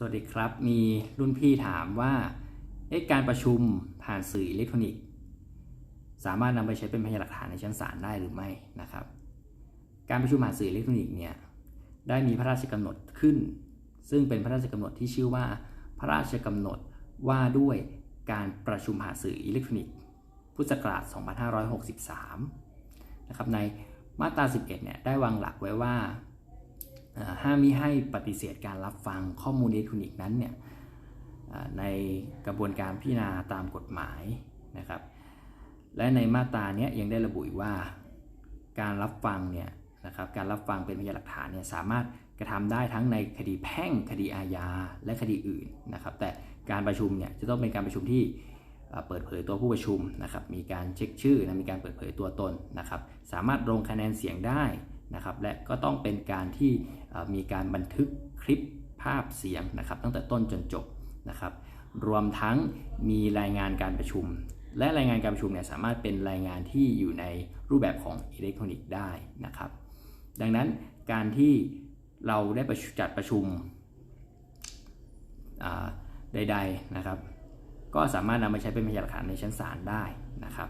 สวัสดีครับ มีรุ่นพี่ถามว่าการประชุมผ่านสื่ออิเล็กทรอนิกส์ สามารถนำไปใช้เป็นพยานหลักฐานในชั้นศาลได้หรือไม่นะครับ การประชุมผ่านสื่ออิเล็กทรอนิกส์เนี่ยได้มีพระราชกำหนดขึ้น ซึ่งเป็นพระราชกำหนดที่ชื่อว่า พระราชกำหนดว่าด้วยการประชุมผ่านสื่ออิเล็กทรอนิกส์ พุทธศักราช 2563 นะครับในมาตรา 11 เนี่ยได้วางหลักไว้ว่า ห้ามมิให้ปฏิเสธการรับฟังข้อมูลอิเล็กทรอนิกส์นั้นเนี่ยในกระบวนการพิจารณาตามกฎหมายนะครับ และในมาตราเนี้ยยังได้ระบุอีกว่า การรับฟังเนี่ยนะครับการรับฟังเป็นพยานหลักฐานเนี่ยสามารถกระทำได้ทั้งในคดีแพ่งคดีอาญาและคดีอื่นนะครับ แต่การประชุมเนี่ยจะต้องเป็นการประชุมที่เอ่อเปิดเผยตัวผู้ประชุมนะครับ มีการเช็คชื่อนะมีการเปิดเผยตัวตนนะครับ สามารถลงคะแนนเสียงได้ นะครับและก็ต้องเป็นการที่มีการบันทึกคลิปภาพเสียงนะครับตั้งแต่ต้นจนจบนะครับรวมทั้งมีรายงานการประชุม และรายงานการประชุมเนี่ยสามารถเป็นรายงานที่อยู่ในรูปแบบของอิเล็กทรอนิกส์ได้นะครับดังนั้นการที่เราได้จัดประชุมใดๆนะครับก็สามารถนำมาใช้เป็นพยานหลักฐานในชั้นศาลได้นะครับ